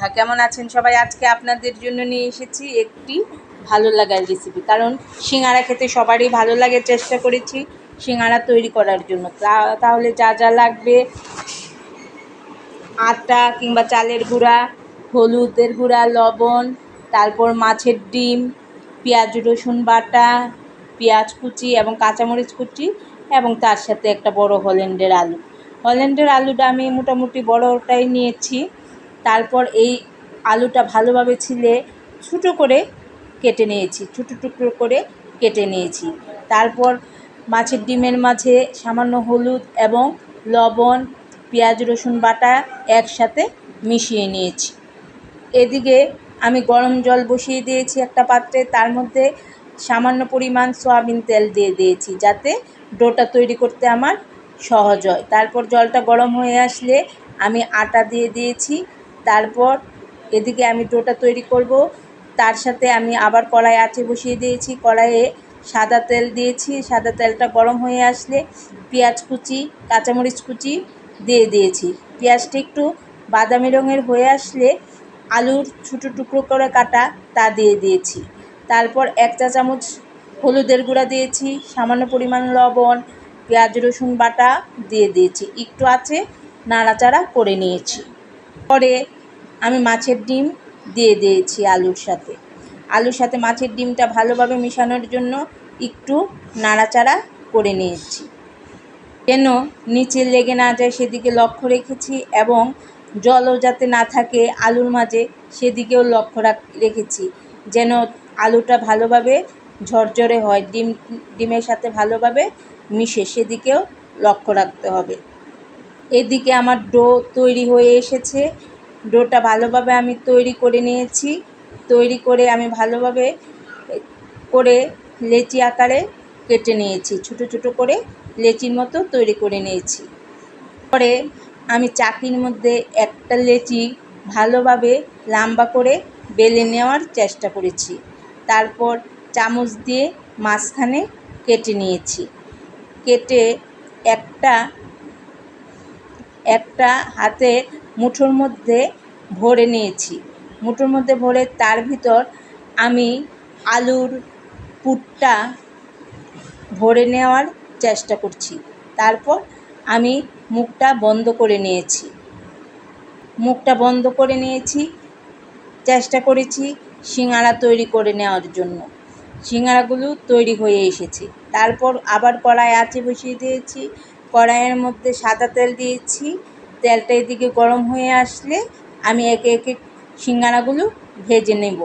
হ্যাঁ কেমন আছেন সবাই? আজকে আপনাদের জন্য নিয়ে এসেছি একটি ভালো লাগার রেসিপি কারণ সিঙ্গারা খেতে সবারই ভালো লাগে, চেষ্টা করেছি সিঙ্গারা তৈরি করার জন্য। তাহলে যা যা লাগবে, আটা কিংবা চালের গুঁড়া, হলুদের গুঁড়া, লবণ, তারপর মাছের ডিম, পেঁয়াজ, রসুন বাটা, পেঁয়াজ কুচি এবং কাঁচামরিচ কুচি এবং তার সাথে একটা বড় হল্যান্ডের আলু। হল্যান্ডের আলুটা আমি মোটামুটি বড়টাই নিয়েছি। তারপর এই আলুটা ভালোভাবে ছিলে ছোটো করে কেটে নিয়েছি, ছোটো টুকরো করে কেটে নিয়েছি। তারপর মাছের ডিমের মাঝে সামান্য হলুদ এবং লবণ, পেঁয়াজ, রসুন বাটা একসাথে মিশিয়ে নিয়েছি। এদিকে আমি গরম জল বসিয়ে দিয়েছি একটা পাত্রে, তার মধ্যে সামান্য পরিমাণ সয়াবিন তেল দিয়ে দিয়েছি যাতে ডোটা তৈরি করতে আমার সহজ হয়। তারপর জলটা গরম হয়ে আসলে আমি আটা দিয়ে দিয়েছি তারপর এদিকে আমি ডোটা তৈরি করব। তার সাথে আমি আবার কড়াই আঁচে বসিয়ে দিয়েছি। কড়াইয়ে সাদা তেল দিয়েছি। সাদা তেলটা গরম হয়ে আসলে পেঁয়াজ কুচি, কাঁচামরিচ কুচি দিয়ে দিয়েছি। পেঁয়াজটা একটু বাদামি রঙের হয়ে আসলে আলুর ছোটো টুকরো করে কাটা তা দিয়ে দিয়েছি। তারপর এক চা চামচ হলুদের গুঁড়া দিয়েছি। সামান্য পরিমাণ লবণ, পেঁয়াজ, রসুন বাটা দিয়ে দিয়েছি। একটু আছে নাড়াচাড়া করে নিয়েছি। পরে আমি মাছের ডিম দিয়ে দিয়েছি আলুর সাথে। আলুর সাথে মাছের ডিমটা ভালোভাবে মেশানোর জন্য একটু নাড়াচাড়া করে নিয়েছি। যেন নিচে লেগে না যায় সেদিকে লক্ষ্য রেখেছি এবং জলও যাতে না থাকে আলুর মাঝে সেদিকেও লক্ষ্য রাখ, রেখেছি। যেন আলুটা ভালোভাবে ঝরঝরে হয়, ডিম, ডিমের সাথে ভালোভাবে মিশে সেদিকেও লক্ষ্য রাখতে হবে। এদিকে আমার ডো তৈরি হয়ে এসেছে। ডোটা ভালোভাবে আমি তৈরি করে নিয়েছি। তৈরি করে আমি ভালোভাবে করে লেচি আকারে কেটে নিয়েছি। ছোটো ছোটো করে লেচির মতো তৈরি করে নিয়েছি। পরে আমি চাকির মধ্যে একটা লেচি ভালোভাবে লম্বা করে বেলে নেওয়ার চেষ্টা করেছি। তারপর চামচ দিয়ে মাঝখানে কেটে নিয়েছি। কেটে একটা একটা হাতে মুঠোর মধ্যে ভরে নিয়েছি। মুঠোর মধ্যে ভরে তার ভিতর আমি আলুর পুরটা ভরে নেওয়ার চেষ্টা করছি। তারপর আমি মুখটা বন্ধ করে নিয়েছি। মুখটা বন্ধ করে নিয়েছি, চেষ্টা করেছি সিঙ্গারা তৈরি করে নেওয়ার জন্য। সিঙ্গারাগুলো তৈরি হয়ে এসেছে। তারপর আবার কড়াই আঁচে বসিয়ে দিয়েছি। কড়াইয়ের মধ্যে সাদা তেল দিয়েছি। তেলটা এদিকে গরম হয়ে আসলে আমি একে একে সিঙ্গারাগুলো ভেজে নেব।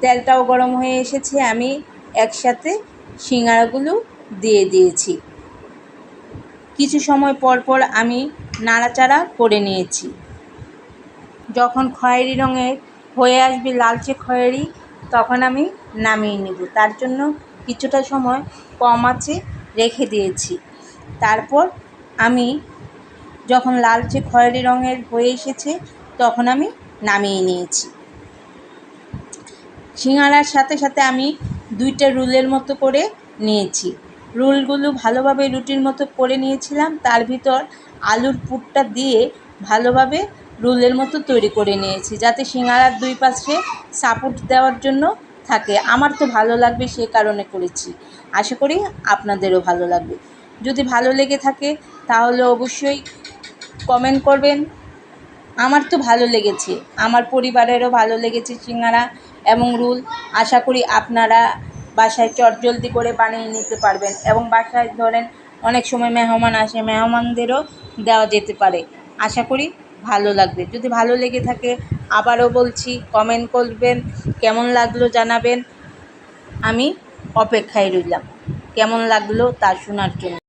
তেলটাও গরম হয়ে এসেছে, আমি একসাথে সিঙ্গারাগুলো দিয়ে দিয়েছি। কিছু সময় পর পর আমি নাড়াচাড়া করে নিয়েছি। যখন খয়েরি রঙের হয়ে আসবে লালচে খয়েরি, তখন আমি নামিয়ে নেব। তার জন্য কিছুটা সময় কম আছে রেখে দিয়েছি। তারপর আমি যখন লালচে খয়েরি রঙের হয়ে এসেছে তখন আমি নামিয়ে নিয়েছি। সিঙ্গারার সাথে সাথে আমি দুইটা রুলের মতো করে নিয়েছি। রুলগুলো ভালোভাবে রুটির মতো করে নিয়েছিলাম। তার ভিতর আলুর পুরটা দিয়ে ভালোভাবে রুলের মতো তৈরি করে নিয়েছি, যাতে সিঙ্গারার দুই পাশে সাপোর্ট দেওয়ার জন্য থাকে। আমার তো ভালো লাগবে সে কারণে করেছি। আশা করি আপনাদেরও ভালো লাগবে। যদি ভালো লেগে থাকে, তাহলে অবশ্যই কমেন্ট করবেন। আমার তো ভালো লেগেছে। আমার পরিবারেরও ভালো লেগেছে সিঙ্গারা এবং রুল। আশা করি আপনারা বাসায় চটজলদি করে বানিয়ে নিতে পারবেন এবং বাসায় ধরেন অনেক সময় মেহমান আসে, মেহমানদেরও দেওয়া যেতে পারে। আশা করি ভালো লাগবে। যদি ভালো লেগে থাকে, আবারও বলছি কমেন্ট করবেন, কেমন লাগল জানাবেন। আমি অপেক্ষায় রইলাম। কেমন লাগল তা শোনার জন্য।